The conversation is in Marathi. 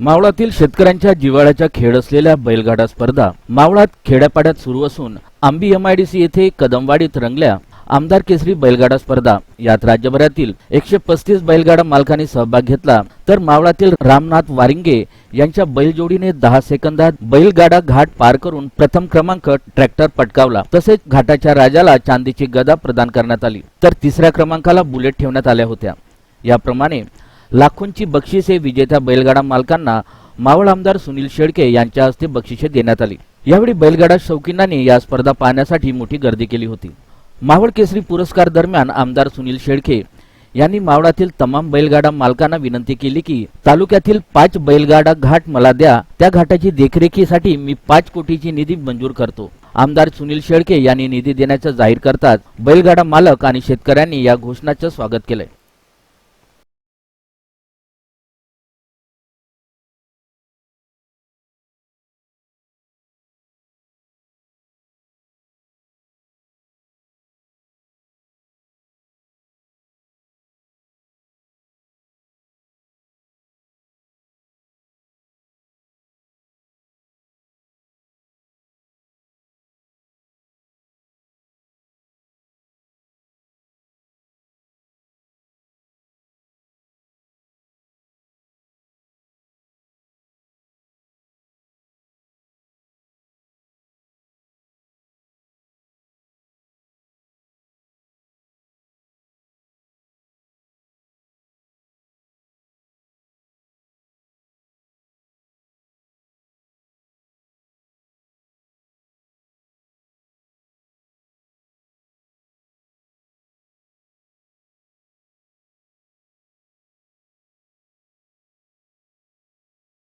मावळातील शेतकऱ्यांच्या जिव्हाळ्याच्या खेळ असलेल्या बैलगाडा स्पर्धा मावळात खेड्यापाड्यात सुरू असून आंबी एमआयडीसी येथे कदमवाडीत रंगल्या. आमदार केसरी बैलगाडा स्पर्धा. यात राज्यभरातील एकशे पस्तीस बैलगाडा मालकांनी सहभाग घेतला. तर मावळातील रामनाथ वारिंगे यांच्या बैलजोडीने दहा सेकंदात बैलगाडा घाट पार करून प्रथम क्रमांक ट्रॅक्टर पटकावला. तसेच घाटाच्या राजाला चांदीची गदा प्रदान करण्यात आली. तर तिसऱ्या क्रमांकाला बुलेट ठेवण्यात आल्या होत्या. याप्रमाणे लाखोंची बक्षिसे विजेत्या बैलगाडा मालकांना मावळ आमदार सुनील शेळके यांच्या हस्ते बक्षिसे देण्यात आली. यावेळी बैलगाडा शौकीनांनी या स्पर्धा पाहण्यासाठी मोठी गर्दी केली होती. मावळ केसरी पुरस्कार दरम्यान आमदार सुनील शेळके यांनी मावळातील तमाम बैलगाडा मालकांना विनंती केली की तालुक्यातील पाच बैलगाडा घाट मला द्या त्या घाटाची देखरेखीसाठी मी पाच कोटीची निधी मंजूर करतो. आमदार सुनील शेळके यांनी निधी देण्याचं जाहीर करताच बैलगाडा मालक आणि शेतकऱ्यांनी या घोषणाचं स्वागत केलंय.